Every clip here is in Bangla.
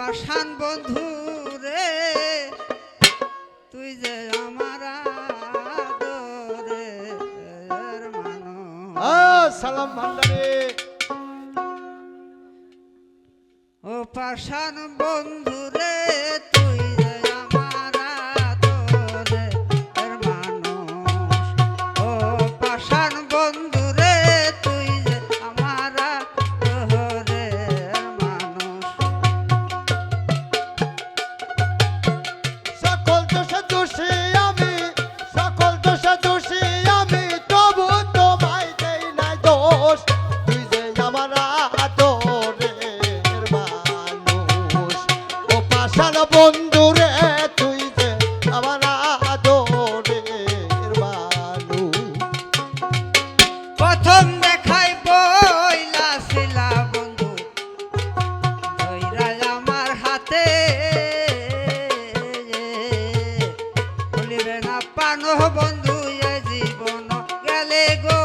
পাশান বন্ধু রে তুই যে আমার সালাম ও পাশান বন্ধু জানো বন্ধু এ জীবন গেলে গো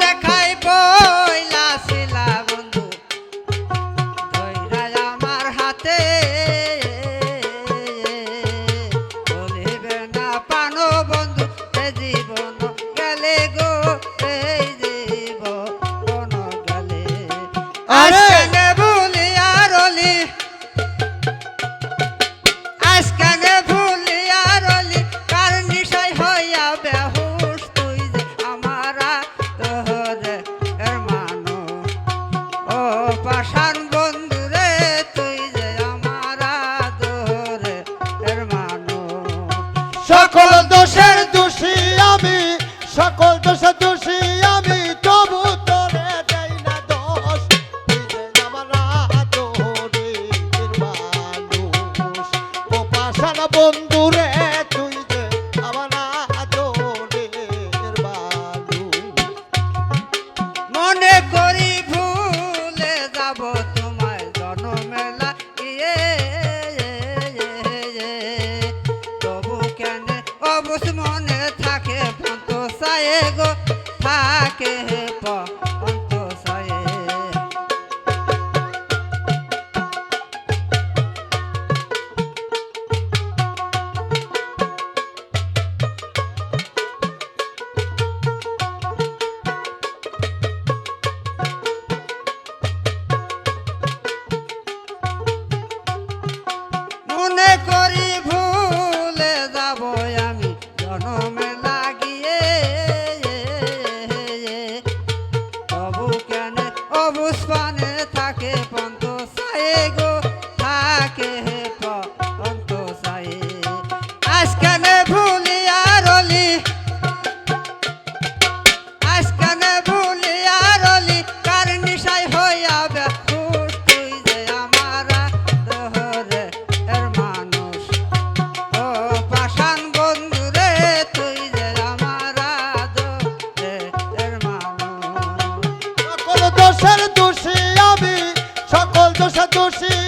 দেখা le go কথা দোষী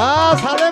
아, 사례!